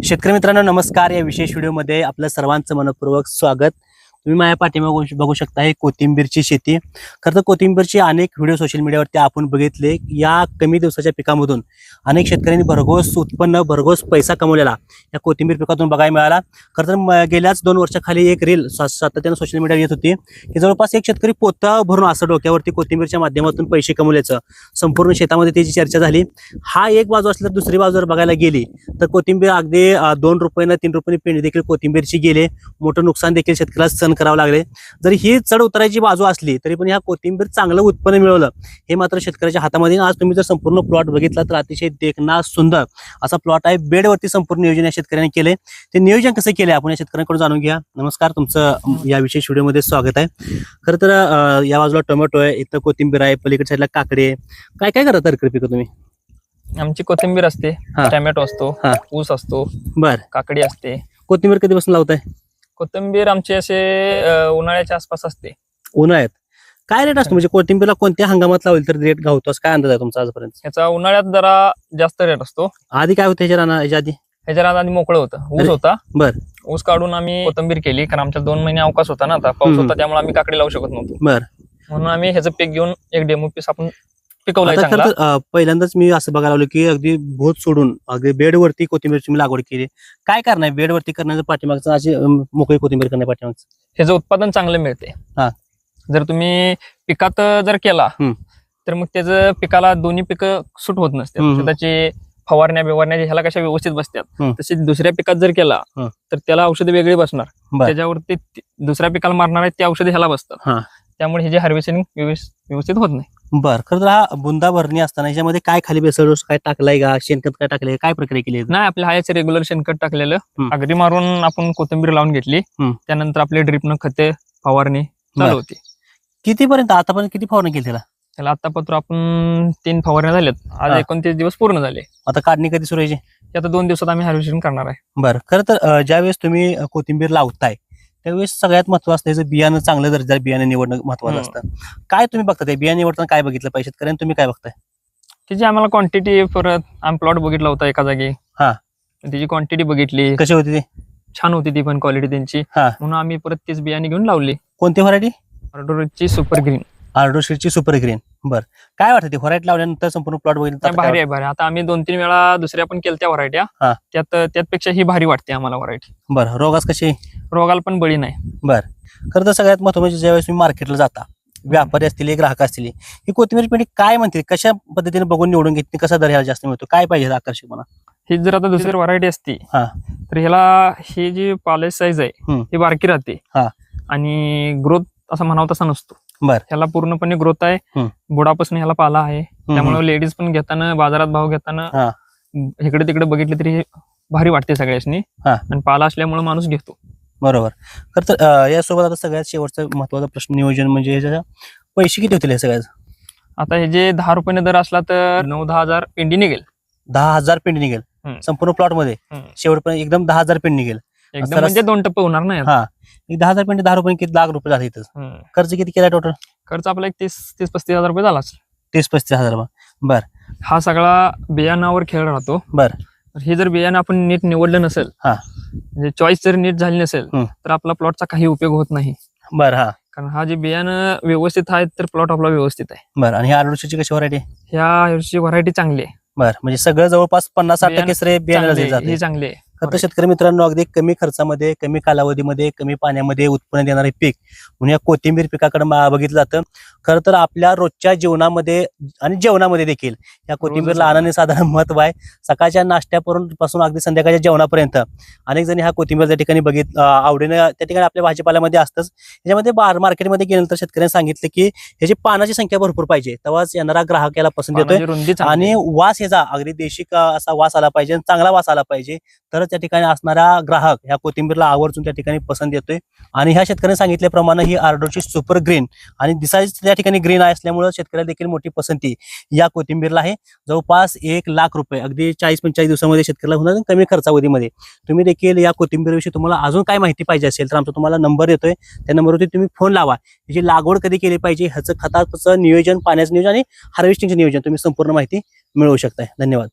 शेतकरी मित्रांनो नमस्कार. या विशेष व्हिडिओमध्ये आपलं सर्वांचं मनपूर्वक स्वागत. तुम्ही माझ्या पाठीमागून बघू शकता हे कोथिंबीरची शेती. खरं तर कोथिंबीरचे अनेक व्हिडिओ सोशल मीडियावरती आपण बघितले. या कमी दिवसाच्या पिकामधून अनेक शेतकऱ्यांनी भरघोस उत्पन्न भरघोस पैसा कमवलेला या कोथिंबीर पिकातून बघायला मिळाला. खरं तर गेल्याच दोन वर्षाखाली एक रील सातत्यानं सोशल मीडियावर येत होती. की जवळपास एक शेतकरी पोता भरून असं डोक्यावरती कोथिंबीरच्या माध्यमातून पैसे कमवल्याचं संपूर्ण शेतामध्ये त्याची चर्चा झाली. हा एक बाजू असल्या दुसरी बाजू जर बघायला गेली तर कोथिंबीर अगदी दोन रुपयानं तीन रुपयाने पेंडी देखील कोथिंबीरची गेले. मोठं नुकसान देखील शेतकऱ्याला सहन करावं लागले. जरी ही चढ उतरायची बाजू असली तरी पण ह्या कोथिंबीर चांगलं उत्पन्न मिळवलं. हे मात्र शेतकऱ्याच्या हातामध्ये. आज तुम्ही जर संपूर्ण प्लॉट बघितला तर अतिशय देखना सुंदर असा प्लॉट आहे. बेडवरती संपूर्ण नियोजन या शेतकऱ्यांनी केले ते नियोजन कसं केलंय आपण या शेतकऱ्यांकडून जाणून घ्या नमस्कार तुमचं या विशेष व्हिडिओमध्ये स्वागत आहे. खरं तर या बाजूला टोमॅटो आहे इथं कोथिंबीर आहे पलीकडे साईडला काकडे आहे. काय काय करत तरकारी पिकं तुम्ही? आमची कोथिंबीर असते. टोमॅटो असतो. ऊस असतो बर. काकडी असते. कोथिंबीर कधीपासून लावताय? कोथिंबीर आमची असे अ, उन्हाळ्याच्या आसपास असते. उन्हाळ्यात? काय रेट असतो? म्हणजे कोथिंबीरला कोणत्या हंगामात लावली तर रेट गावतो असं काय अंदाज आहे तुमचा आजपर्यंत? ह्याचा उन्हाळ्यात जरा जास्त रेट असतो. आधी काय होतं ह्याच्या राना ह्याच्या आधी? ह्याच्या रानात आधी मोकळं होतं. ऊस अरे. होता. बर. ऊस काढून आम्ही कोथिंबीर केली. कारण आमच्या दोन महिने अवकाश होता ना आता. पाऊस हम्म. होता त्यामुळे आम्ही काकडी लावू शकत नव्हतो. बर. म्हणून आम्ही ह्याचं पीक घेऊन एक डेमो पीस आपण पिकवलाय आता चांगला खरं तर, अं, पहिल्यांदाच मी असं बघायला लागलो की अगदी भूत सोडून अगदी बेडवरती कोथिंबीरची मी लागवड केली काय करणार बेडवरती करण्याचं पाठीमागचं अशी अं, मोकळी कोथिंबीर करण्या पाठीमागचं ह्याचं उत्पादन चांगलं मिळते हा. जर तुम्ही पिकात जर केला हम्म. तर मग त्याचं पिकाला दोन्ही पिकं सुट होत नसते हम्म. त्याची फवारण्या बिवारण्या ह्याला कशा व्यवस्थित बसतात हम्म. तसे दुसऱ्या पिकात जर केला हम्म. तर त्याला औषधे वेगळी बसणार बर. त्याच्यावरती ती- दुसऱ्या पिकाला मारणार आहेत ते औषधे ह्याला हा. त्यामुळे हे जे हार्वेस्टिंग व्यवस्थित होत नाही. बर खरं तर हा बुंदा भरणी असताना ह्याच्यामध्ये काय खाली बेसळ काय टाकलाय का? शेणखत काय टाकलंय? काय प्रक्रिया केली आहे? नाही आपल्या हायचे रेग्युलर शेणखत टाकलेलं. हम्म. अगदी मारून आपण कोथिंबीर लावून घेतली. हम्म. त्यानंतर आपले ड्रिपनं खते फवारणी बर. चालू होती. कितीपर्यंत आतापर्यंत किती फवारणी केली त्याला? त्याला आतापत्र आपण तीन फवारण्या झाल्यात. आज. एकोणतीस दिवस पूर्ण झाले. आता काढणी कधी सुरू ते आता दोन दिवसात आम्ही हार्वेस्टिंग करणार आहे. बरं खरं तर अं, ज्यावेळेस तुम्ही अं, कोथिंबीर लावताय त्यावेळेस सगळ्यात महत्वाचं असतं याचं बियाणं चांगलं दर्जा बियाणं निवडणं महत्वाचं हम्म. असतं. काय तुम्ही बघता ते बियाणं निवडताना काय बघितलं पाहिजे शेतकऱ्यांनी तुम्ही काय बघताय? त्याची आम्हाला क्वांटिटी परत आम्ही प्लॉट बघितला होता एका जागी. हा. त्याची क्वांटिटी बघितली. कशी होती ते? छान होती ती पण क्वालिटी त्यांची. हा. म्हणून आम्ही परत तीच बियाणे घेऊन लावली. कोणती व्हरायटी? ऑर्डरची सुपर ग्रीन आर्डोशीटची सुपर ग्रीन बरं. काय वाटतं ते व्हरायटी लावल्यानंतर संपूर्ण प्लॉट बघितलं भारी आहे भारी आहे. आता आम्ही दोन तीन वेळा दुसऱ्या पण केल्या व्हरायट्या. हा. त्यात त्यातपेक्षा ही भारी वाटते आम्हाला व्हरायटी. बरं. रोगास कशी? रोगाला पण बळी नाही खरं तर सगळ्यात महत्वाचं ज्यावेळेस तुम्ही मार्केटला जाता व्यापारी असतील ग्राहक असतील ही कोथिंबीर पिढी काय म्हणते कशा पद्धतीने बघून निवडून घेतली कसा दर ह्याला जास्त मिळतो काय पाहिजे आकर्षक म्हणा ही जर आता दुसरी व्हरायटी असती हा. तर ह्याला ही जी पालेज साईज आहे हम्म. ही बारकी राहते हा. आणि ग्रोथ असं म्हणावं तसा नसतो बर. ह्याला पूर्णपणे ग्रोथ आहे हम्म. बुडापासून ह्याला पाला आहे त्यामुळे लेडीज पण घेताना बाजारात भाव घेताना हा. इकडे तिकडे बघितले तरी हे भारी वाटते सगळ्यासनी हा. आणि पाला असल्यामुळे माणूस घेतो बरोबर. खरं तर अं, यासोबत आता सगळ्यात शेवटचा महत्त्वाचा प्रश्न नियोजन म्हणजे ह्याच्या पैसे किती होतील हे सगळ्यात आता हे जे दहा रुपयाने दर असला तर नऊ दहा हजार पेंडी निघेल. दहा हजार पेंड निघेल. हम्म. संपूर्ण प्लॉटमध्ये? हम्म. शेवटपर्यंत एकदम दहा हजार पेंड निघेल. एकदम सरस- म्हणजे दोन टप्पे होणार नाही हा. एक दहा हजार पेंड दहा रुपये किती लाख रुपये झाले इथं? हम्म. खर्च किती केला टोटल खर्च आपला एक तीस तीस पस्तीस हजार रुपये झालाच तीस पस्तीस हजार रुपये. हा सगळा बियाणावर खेळ राहतो. बर. तर हे जर बियाणं आपण नीट निवडलं नसेल हा. म्हणजे चॉईस जर नीट झाली नसेल. तर आपला प्लॉटचा काही उपयोग होत नाही. बरं हा. कारण हा जे बियाणं व्यवस्थित आहे तर प्लॉट आपला व्यवस्थित आहे. बरं आणि ही आरोशीची कशी व्हरायटी ह्या वर्षी व्हरायटी चांगली आहे. बरं म्हणजे सगळं जवळपास पन्नास साठ बियाणं टक्के श्रेय बियाण्याला चांगली आहे. जाते. ही चांगली आहे. खरं तर शेतकरी मित्रांनो अगदी कमी खर्चामध्ये कमी कालावधीमध्ये कमी पाण्यामध्ये उत्पन्न देणारे पीक म्हणून या कोथिंबीर पिकाकडे बघितलं जातं. खरं तर आपल्या रोजच्या जीवनामध्ये आणि जेवणामध्ये देखील या कोथिंबीरला अनन्य साधारण महत्त्व आहे. सकाळच्या नाश्त्यापासून पासून अगदी संध्याकाळच्या जेवणापर्यंत अनेक जणी हा कोथिंबीर त्या ठिकाणी बघित आवडीनं त्या ठिकाणी आपल्या भाजीपाल्यामध्ये असतंच. याच्यामध्ये बार मार्केटमध्ये गेल्यानंतर शेतकऱ्यांनी सांगितलं की ह्याची पानाची संख्या भरपूर पाहिजे तेव्हाच येणारा ग्राहक याला पसंत येतोय. आणि. वास याचा अगदी देशी असा वास आला पाहिजे आणि चांगला वास आला पाहिजे. तरच त्या ठिकाणी असणारा ग्राहक ह्या कोथिंबीरला आवर्जून त्या ठिकाणी पसंत येतोय. आणि ह्या शेतकऱ्यांनी सांगितल्याप्रमाणे ही आर्डोची सुपर ग्रीन आणि दिसायची त्या ठिकाणी ग्रीन आहे असल्यामुळे शेतकऱ्याला देखील मोठी पसंती या कोथिंबीरला आहे. जवळपास एक लाख रुपये अगदी चाळीस पंचेचाळीस दिवसामध्ये शेतकऱ्याला होणार कमी खर्चावधीमध्ये तुम्ही देखील या कोथिंबीरविषयी तुम्हाला अजून काय माहिती पाहिजे असेल तर आमचा तुम्हाला नंबर येतोय. त्या नंबरवरती तुम्ही फोन लावा. याची लागवड कधी केली पाहिजे ह्याचं खताचं नियोजन पाण्याचं नियोजन आणि हार्वेस्टिंगचं नियोजन. तुम्ही संपूर्ण माहिती मिळवू शकताय. धन्यवाद.